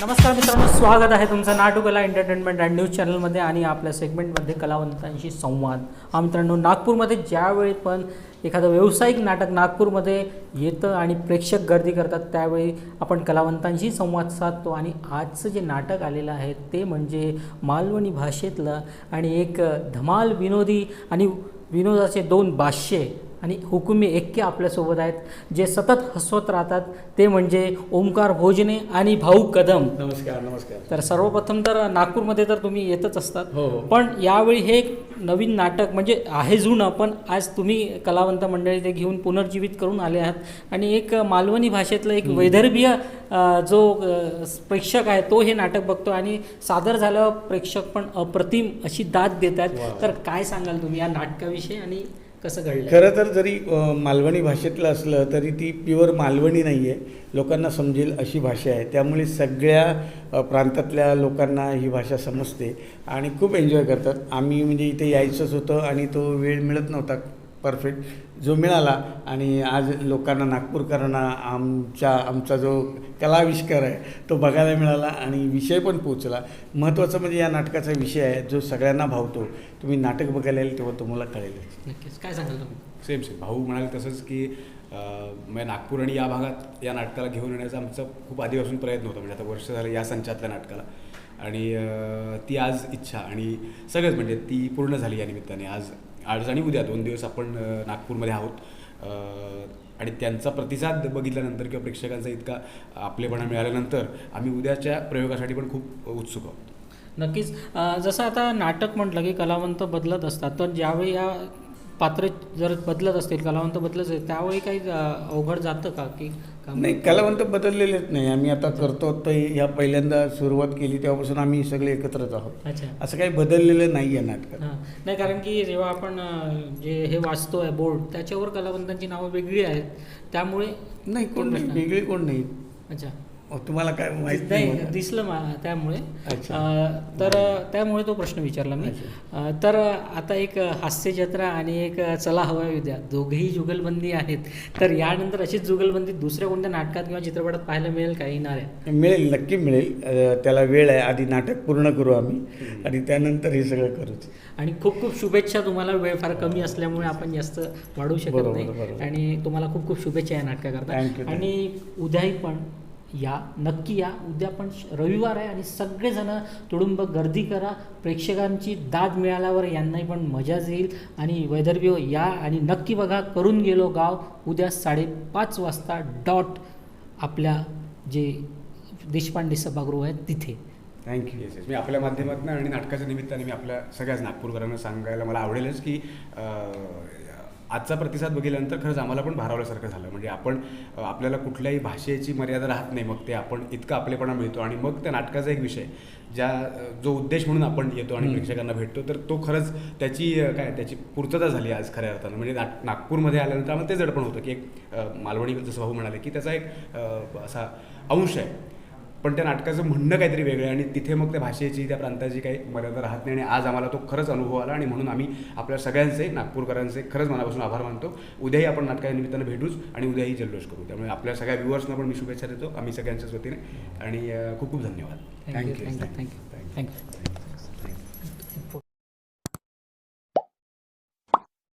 नमस्कार मित्रांनो स्वागत आहे तुमचं नाटुकला एंटरटेनमेंट अँड न्यूज चॅनलमध्ये आणि आपल्या सेगमेंटमध्ये कलावंतांशी संवाद. हा मित्रांनो नागपूरमध्ये ज्यावेळी पण एखादं व्यावसायिक नाटक नागपूरमध्ये येतं आणि प्रेक्षक गर्दी करतात त्यावेळी आपण कलावंतांशी संवाद साधतो. आणि आजचं जे नाटक आलेलं आहे ते म्हणजे मालवणी भाषेतलं आणि एक धमाल विनोदी आणि विनोदाचे दोन भाष्ये आणि हुकुमी एक्के आपल्यासोबत आहेत. जे सतत हसवत राहतात ते म्हणजे ओमकार भोजने आणि भाऊ कदम. नमस्कार नमस्कार. तर सर्वप्रथम तर नागपूरमध्ये तर तुम्ही येतच असतात. हो हो. पण यावेळी हे एक नवीन नाटक म्हणजे आहे जुनं पण आज तुम्ही कलावंत मंडळी ते घेऊन पुनर्जीवित करून आले आहात. आणि एक मालवणी भाषेतलं एक वैदर्भीय जो प्रेक्षक आहे तो हे नाटक बघतो. आणि सादर झाल्यावर प्रेक्षक पण अप्रतिम अशी दाद देत आहेत. वा. तर काय सांगाल तुम्ही या नाटकाविषयी आणि कसं घडलं खरं तर जरी मालवणी भाषेतलं असलं तरी ती प्युअर मालवणी नाही आहे लोकांना समजेल अशी भाषा आहे. त्यामुळे सगळ्या प्रांतातल्या लोकांना ही भाषा समजते आणि खूप एन्जॉय करतात. आम्ही म्हणजे इथे यायचंच होतं आणि तो वेळ मिळत नव्हता. परफेक्ट जो मिळाला आणि आज लोकांना नागपूरकरांना आमच्या आमचा जो कलाविष्कार आहे तो बघायला मिळाला आणि विषय पण पोचला महत्त्वाचं म्हणजे या नाटकाचा विषय आहे जो सगळ्यांना भावतो. तुम्ही नाटक बघायला येईल तेव्हा तुम्हाला कळेलच. नक्कीच. काय सांगाल तुम्ही? सेम सेम भाऊ म्हणाले तसंच की म्हणजे नागपूर आणि या भागात या नाटकाला घेऊन येण्याचा आमचा खूप आधीपासून प्रयत्न होता. म्हणजे आता वर्ष झालं या संचातल्या नाटकाला. आणि ती आज इच्छा आणि सगळंच म्हणजे ती पूर्ण झाली या निमित्ताने. आज आज आणि उद्या दोन दिवस आपण नागपूरमध्ये आहोत. आणि त्यांचा प्रतिसाद बघितल्यानंतर किंवा प्रेक्षकांचा इतका आपलेपणा मिळाल्यानंतर आम्ही उद्याच्या प्रयोगासाठी पण खूप उत्सुक आहोत. नक्कीच. जसं आता नाटक म्हटलं की कलावंत बदलत असतात तर ज्यावेळी या पात्र जर बदलत असतील कलावंत बदलत असतील त्यावेळी काही अवघड जातं का की नाही कलावंत बदललेलेच नाही. आम्ही आता करतो तर ह्या पहिल्यांदा सुरुवात केली तेव्हापासून आम्ही सगळे एकत्रच आहोत. अच्छा. असं काही बदललेलं नाही आहे नाटकात. हां. नाही कारण की जेव्हा आपण जे हे वाचतोय बोर्ड त्याच्यावर कलावंतांची नावं वेगळी आहेत. त्यामुळे नाही कोण नाही. वेगळी कोण नाही. अच्छा. तुम्हाला काय माहीत नाही मला. दिसलं मा त्यामुळे. तर त्यामुळे तो प्रश्न विचारला मी. तर आता एक हास्य जत्रा आणि एक चला हवा विद्या दोघेही जुगलबंदी आहेत. तर यानंतर अशीच जुगलबंदी दुसऱ्या कोणत्या नाटकात किंवा चित्रपटात पाहायला मिळेल का? येणार आहे. मिळेल नक्की मिळेल. त्याला वेळ आहे. आधी नाटक पूर्ण करू आम्ही आणि त्यानंतर हे सगळं करूच. आणि खूप खूप शुभेच्छा तुम्हाला. वेळ फार कमी असल्यामुळे आपण जास्त वाढवू शकत नाही. आणि तुम्हाला खूप खूप शुभेच्छा या नाटकाकरता. आणि उद्याही पण या नक्की या. उद्या पण श- रविवार आहे आणि सगळेजणं तुडुंब गर्दी करा. प्रेक्षकांची दाद मिळाल्यावर यांनाही पण मजाच येईल. आणि वैदर्भ्य या आणि नक्की बघा करून गेलो गाव. उद्या साडेपाच वाजता डॉट आपल्या जे देशपांडे सभागृह आहे तिथे. थँक्यू येस येस मी आपल्या माध्यमातून आणि नाटकाच्या निमित्ताने मी आपल्या सगळ्याच नागपूरकरांना सांगायला मला आवडेलच की आजचा प्रतिसाद बघितल्यानंतर खरंच आम्हाला पण भारावल्यासारखं झालं. म्हणजे आपण आपल्याला कुठल्याही भाषेची मर्यादा राहत नाही. मग ते आपण इतका आपलेपणा मिळतो आणि मग त्या नाटकाचा एक विषय ज्या जो उद्देश म्हणून आपण येतो आणि. प्रेक्षकांना भेटतो तर तो खरंच त्याची काय त्याची पूर्तता झाली आज खऱ्या अर्थानं. म्हणजे नाग नागपूरमध्ये आल्यानंतर आम्हाला ते जडपण होतं की एक मालवणी जसं भाऊ म्हणाले की त्याचा एक असा अंश आहे. पण त्या नाटकाचं म्हणणं काहीतरी वेगळं आहे आणि तिथे मग त्या भाषेची त्या प्रांताची काही मर्यादा राहत नाही आणि आज आम्हाला तो खरंच अनुभव आला आणि म्हणून आम्ही आपल्या सगळ्यांचे नागपूरकरांचे खरंच मनापासून आभार मानतो. उद्याही आपण नाटकाच्या निमित्तानं भेटूच आणि उद्याही जल्लोष करू. त्यामुळे आपल्या सगळ्या व्ह्युअर्सना पण मी शुभेच्छा देतो. आम्ही सगळ्यांच्याच वतीने आणि खूप खूप धन्यवाद. थँक्यू. Thank you thank you thank you